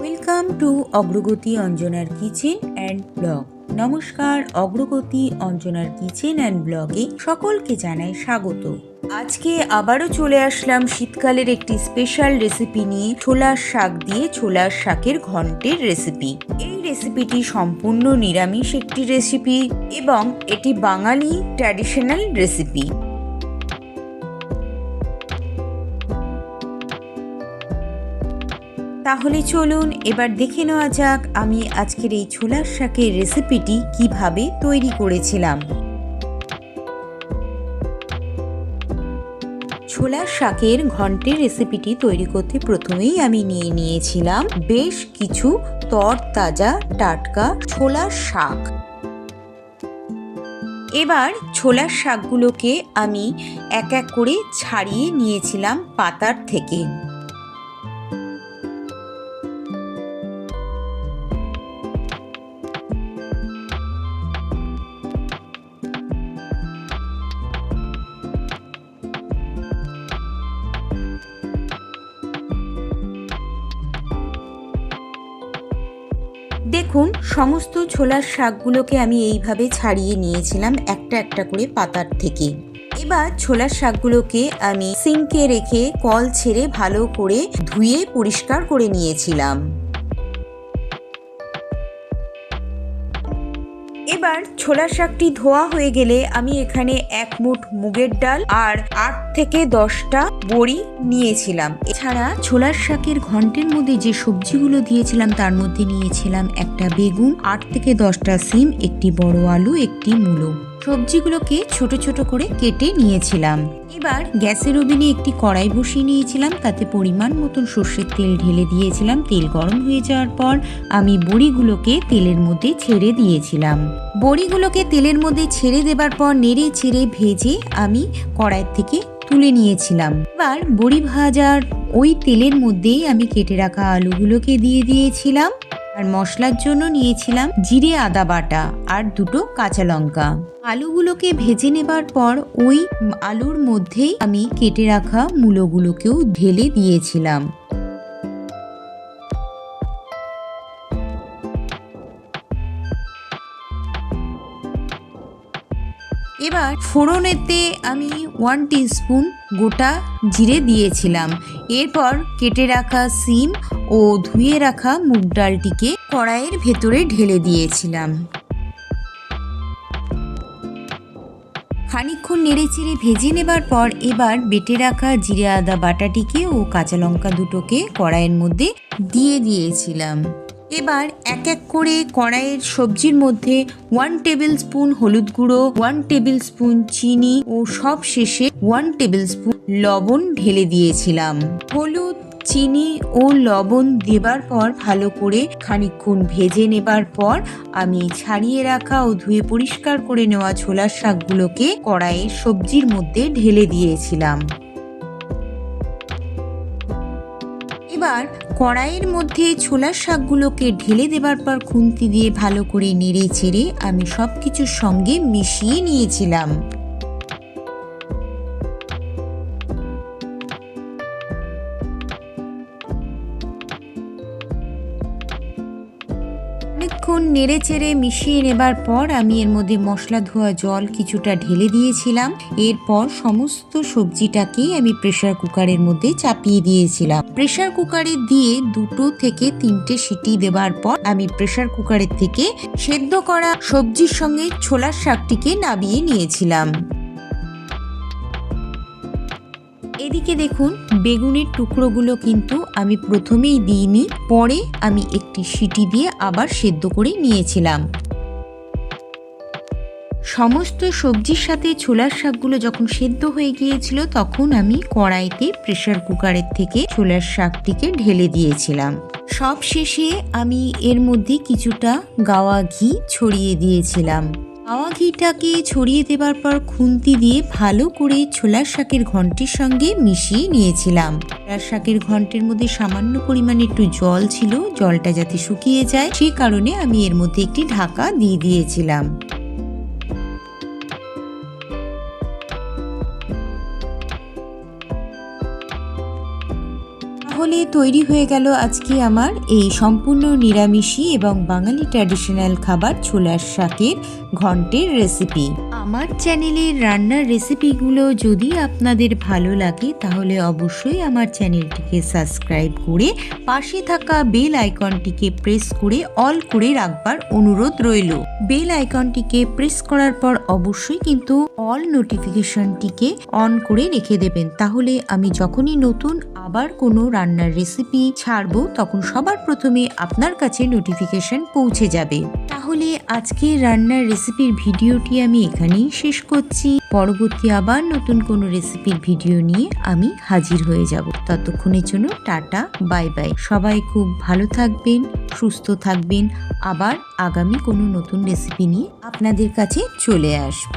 Welcome to অগ্রগতি অঞ্জনার kitchen and blog নমস্কার, অগ্রগতি অঞ্জনার কিচেন অ্যান্ড ব্লগে সকলকে জানাই স্বাগত। আজকে আবারও চলে আসলাম শীতকালের একটি স্পেশাল রেসিপি নিয়ে ছোলার শাক দিয়ে ছোলার শাকের ঘন্টের রেসিপি এই রেসিপিটি সম্পূর্ণ নিরামিষ একটি রেসিপি এবং এটি বাঙালি ট্র্যাডিশনাল রেসিপি তাহলে চলুন এবার দেখে নেওয়া যাক আমি আজকের এই ছোলার শাকের রেসিপিটি কীভাবে তৈরি করেছিলাম। ছোলার শাকের ঘন্টের রেসিপিটি তৈরি করতে প্রথমেই আমি নিয়ে নিয়েছিলাম বেশ কিছু তর তাজা টাটকা ছোলার শাক। এবার ছোলার শাকগুলোকে আমি এক এক করে ছাড়িয়ে নিয়েছিলাম পাতার থেকে। দেখুন, সমস্ত ছোলার শাকগুলোকে আমি এইভাবে ছাড়িয়ে নিয়েছিলাম একটা একটা করে পাতার থেকে। এবার ছোলার শাকগুলোকে আমি সিঙ্কে রেখে কল ছেড়ে ভালো করে ধুয়ে পরিষ্কার করে নিয়েছিলাম। এবার ছোলা শাকটি ধোয়া হয়ে গেলে আমি এখানে এক মুঠ মুগের ডাল আর আট থেকে দশটা বড়ি নিয়েছিলাম। এছাড়া ছোলার শাকের ঘন্টের মধ্যে যে সবজিগুলো দিয়েছিলাম, তার মধ্যে নিয়েছিলাম একটা বেগুন, আট থেকে দশটা সিম, একটি বড় আলু, একটি মূলো। সবজিগুলোকে ছোট ছোট করে কেটে নিয়েছিলাম। এবার গ্যাসের ওভেনে একটি কড়াই বসিয়ে নিয়েছিলাম, তাতে পরিমাণ মতন সর্ষের তেল ঢেলে দিয়েছিলাম। তেল গরম হয়ে যাওয়ার পর আমি বড়িগুলোকে তেলের মধ্যে ছেড়ে দিয়েছিলাম। বড়িগুলোকে তেলের মধ্যে ছেড়ে দেবার পর নেড়ে ছেড়ে ভেজে আমি কড়াই থেকে তুলে নিয়েছিলাম। এবার বড়ি ভাজার ওই তেলের মধ্যেই আমি কেটে রাখা আলুগুলোকে দিয়ে দিয়েছিলাম। আর মশলার জন্য নিয়েছিলাম জিরে আদা বাটা আর দুটো কাঁচা লঙ্কা। আলুগুলোকে ভেজে নেবার পর ওই আলুর মধ্যেই আমি কেটে রাখা মূলোগুলোকেও ঢেলে দিয়েছিলাম। এবার ফোড়নেতে আমি ওয়ান স্পুন গোটা জিরে দিয়েছিলাম। এরপর কেটে রাখা সিম ও ধুয়ে রাখা মুগ ডালটিকে কড়াইয়ের ভেতরে ঢেলে দিয়েছিলাম। খানিক্ষণ নেড়েচেড়ে ভেজে নেবার পর এবার বেটে রাখা জিরে আদা বাটাটিকে ও কাঁচা লঙ্কা দুটোকে কড়াইয়ের মধ্যে দিয়ে দিয়েছিলাম। এবার এক এক করে কড়াইয়ের সবজির মধ্যে ওয়ান টেবিল স্পুন হলুদ গুঁড়ো ওয়ান টেবিল স্পুন চিনি ও সব শেষে ওয়ান টেবিল স্পুন লবণ ঢেলে দিয়েছিলাম। হলুদ চিনি ও লবণ দেবার পর ভালো করে খানিক্ষণ ভেজে নেবার পর আমি ছাড়িয়ে রাখা ও ধুয়ে পরিষ্কার করে নেওয়া ছোলার শাকগুলোকে কড়াইয়ের সবজির মধ্যে ঢেলে দিয়েছিলাম। এবার কড়াইয়ের মধ্যে ছোলার শাকগুলোকে ঢেলে দেবার পর খুন্তি দিয়ে ভালো করে নেড়ে চেড়ে আমি সব কিছুর সঙ্গে মিশিয়ে নিয়েছিলাম। অনেকক্ষণ নেড়ে চেড়ে মিশিয়ে নেবার পর আমি এর মধ্যে মশলা, ধোয়া, জল কিছুটা ঢেলে দিয়েছিলাম। এরপর সমস্ত সবজিটাকেই আমি প্রেশার কুকারের মধ্যে চাপিয়ে দিয়েছিলাম। প্রেশার কুকারে দিয়ে দুটো থেকে তিনটে সিটি দেবার পর আমি প্রেশার কুকারের থেকে সেদ্ধ করা সবজির সঙ্গে ছোলার শাকটিকে নাবিয়ে নিয়েছিলাম। এদিকে দেখুন, বেগুনের টুকরোগুলো কিন্তু আমি প্রথমেই দিইনি, পরে আমি একটি সিটি দিয়ে আবার সেদ্ধ করে নিয়েছিলাম। সমস্ত সবজির সাথে ছোলার শাকগুলো যখন সেদ্ধ হয়ে গিয়েছিল, তখন আমি কড়াইতে প্রেশার কুকারের থেকে ছোলার শাকটিকে ঢেলে দিয়েছিলাম। সব শেষে আমি এর মধ্যে কিছুটা গাওয়া ঘি ছড়িয়ে দিয়েছিলাম। গাওয়া ঘিটাকে ছড়িয়ে দেবার পর খুন্তি দিয়ে ভালো করে ছোলার শাকের ঘন্টের সঙ্গে মিশিয়ে নিয়েছিলাম। ছোলার শাকের ঘন্টের মধ্যে সামান্য পরিমাণে একটু জল ছিল, জলটা যাতে শুকিয়ে যায় সেই কারণে আমি এর মধ্যে একটি ঢাকা দিয়ে দিয়েছিলাম। তাহলে তৈরি হয়ে গেল আজকে আমার এই সম্পূর্ণ নিরামিষি এবং বাঙালি ট্র্যাডিশনাল খাবার ছোলার শাকের ঘন্টের রেসিপি আমার চ্যানেলের রান্নার রেসিপিগুলো যদি আপনাদের ভালো লাগে, তাহলে অবশ্যই আমার চ্যানেলটিকে সাবস্ক্রাইব করে পাশে থাকা বেল আইকনটিকে প্রেস করে অল করে রাখবার অনুরোধ রইল। বেল আইকনটিকে প্রেস করার পর অবশ্যই কিন্তু অল নোটিফিকেশনটিকে অন করে রেখে দেবেন। তাহলে আমি যখনই নতুন আবার কোনো রান্নার রেসিপি ছাড়বো, তখন সবার প্রথমে আপনার কাছে নোটিফিকেশন পৌঁছে যাবে। তাহলে আজকে রান্নার রেসিপির ভিডিওটি আমি এখানেই শেষ করছি। পরবর্তী আবার নতুন কোনো রেসিপির ভিডিও নিয়ে আমি হাজির হয়ে যাব। ততক্ষণের জন্য টাটা, বাই বাই। সবাই খুব ভালো থাকবেন, সুস্থ থাকবেন। আবার আগামী কোনো নতুন রেসিপি নিয়ে আপনাদের কাছে চলে আসব।